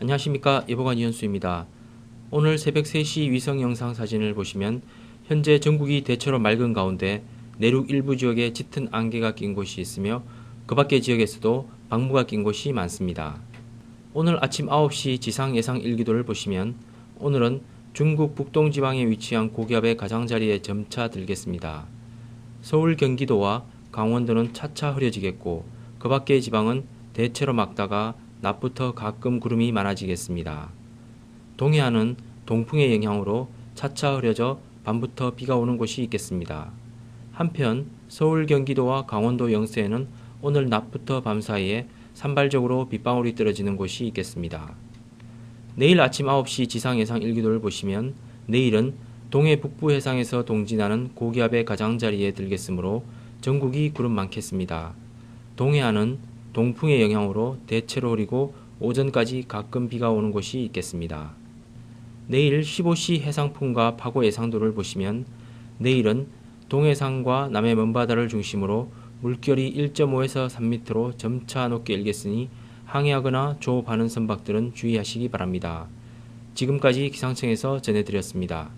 안녕하십니까 예보관 이현수입니다. 오늘 새벽 3시 위성 영상 사진을 보시면 현재 전국이 대체로 맑은 가운데 내륙 일부 지역에 짙은 안개가 낀 곳이 있으며 그 밖의 지역에서도 방무가 낀 곳이 많습니다. 오늘 아침 9시 지상 예상 일기도를 보시면 오늘은 중국 북동 지방에 위치한 고기압의 가장자리에 점차 들겠습니다. 서울 경기도와 강원도는 차차 흐려지겠고 그 밖의 지방은 대체로 맑다가 낮부터 가끔 구름이 많아지겠습니다. 동해안은 동풍의 영향으로 차차 흐려져 밤부터 비가 오는 곳이 있겠습니다. 한편 서울 경기도와 강원도 영서에는 오늘 낮부터 밤 사이에 산발적으로 빗방울이 떨어지는 곳이 있겠습니다. 내일 아침 9시 지상 예상 일기도를 보시면 내일은 동해 북부 해상에서 동진하는 고기압의 가장자리에 들겠으므로 전국이 구름 많겠습니다. 동해안은 동풍의 영향으로 대체로 흐리고 오전까지 가끔 비가 오는 곳이 있겠습니다. 내일 15시 해상풍과 파고 예상도를 보시면 내일은 동해상과 남해 먼바다를 중심으로 물결이 1.5에서 3m로 점차 높게 일겠으니 항해하거나 조업하는 선박들은 주의하시기 바랍니다. 지금까지 기상청에서 전해드렸습니다.